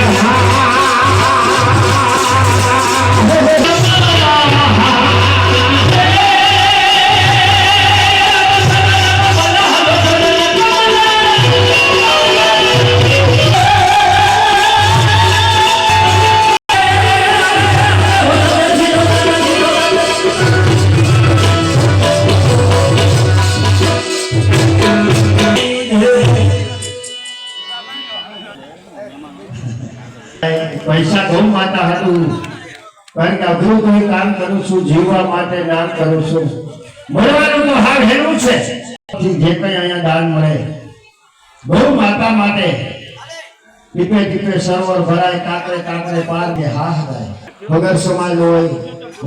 Yeah. પૈસા બહુ માતા હતું. કારણ કે અઘરું કોઈ કામ કરું છું, જીવવા માટે દાન કરું છું. મળવાનું તો હાલ હેલું છે. જે કઈ અહીંયા દાન મળે ગૌ માતા માટે. ટીપે ટીપે સરોવર ભરાય, કાંકરે કાંકરે પાર કે હા હરાય વગર સમાજ હોય,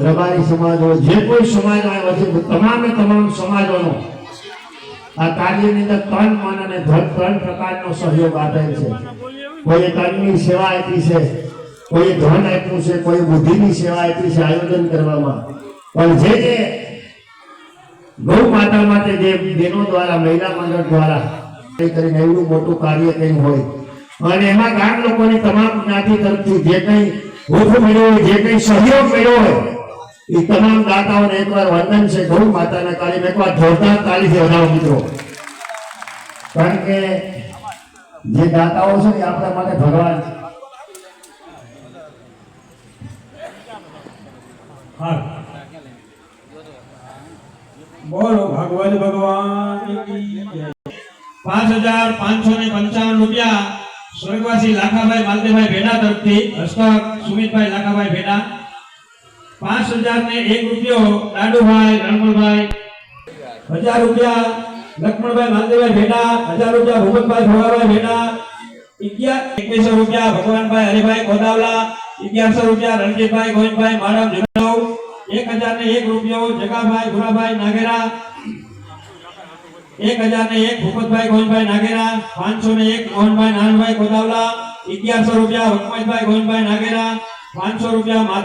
રબારી સમાજ હોય, જે કોઈ સમાજ હોય વચ્ચે તમામે તમામ સમાજોનો આ કાર્યની અંદર તન મન અને ત્રણ પ્રકારનો સહયોગ આપેલ છે. કોઈ તનની સેવા આપી છે કોઈ ધન આપ્યું છે, કોઈ બુદ્ધિની સેવા આપી છે આયોજન કરવામાં. પણ જે જે ગૌ માતા માટે જે બહેનો દ્વારા, મહિલા મંડળ દ્વારા કરીને એવડું મોટું કાર્ય કંઈ હોય. અને એમાં ગામ લોકોની તમામ જ્ઞાતિ તરફથી જે કંઈ ઓછું મળ્યો હોય, જે કંઈ સહયોગ મળ્યો હોય, એ તમામ દાતાઓને એકવાર વંદન છે ગૌ માતાના કાળી એકવાર જોરદાર તાળીથી વધાવો મિત્રો. કારણ કે જે દાતાઓ છે એ આપણા માટે ભગવાન છે. બોલો ભગવાન ભગવાન પાંચ હજાર પાંચસો ને પંચાવન રૂપિયા સ્વર્ગવાસી લાખાભાઈ માલદેભાઈ ભેડા તરફથી હસ્તક સુમિતભાઈ લાખાભાઈ ભેડા. પાંચ હજાર ને એક રૂપિયો લાડુભાઈ રણમલભાઈ હજાર રૂપિયા લક્ષ્મણભાઈ માલદેભાઈ ભેડા, હજાર રૂપિયા ભૂપતભાઈ ભોગાભાઈ ભેડા. એકવીસો રૂપિયા ભગવાનભાઈ હરિભાઈ ગોદાવલા. અગિયારસો રૂપિયા રણજીતભાઈ ગોવિંદભાઈ માડમ જનવ એક હજાર ને એક રૂપિયો જગાભાઈ ભુરાભાઈ નાગેરા એક હજાર ને એક ભૂપતભાઈ ગોવિંદભાઈ નાગેરા પાંચસો ને એક મોહનભાઈ નાનભાઈ ગોદાવલા અગિયારસો રૂપિયા હુકમતભાઈ ગોવિંદભાઈ નાગેરા પાંચસો રૂપિયા માધવ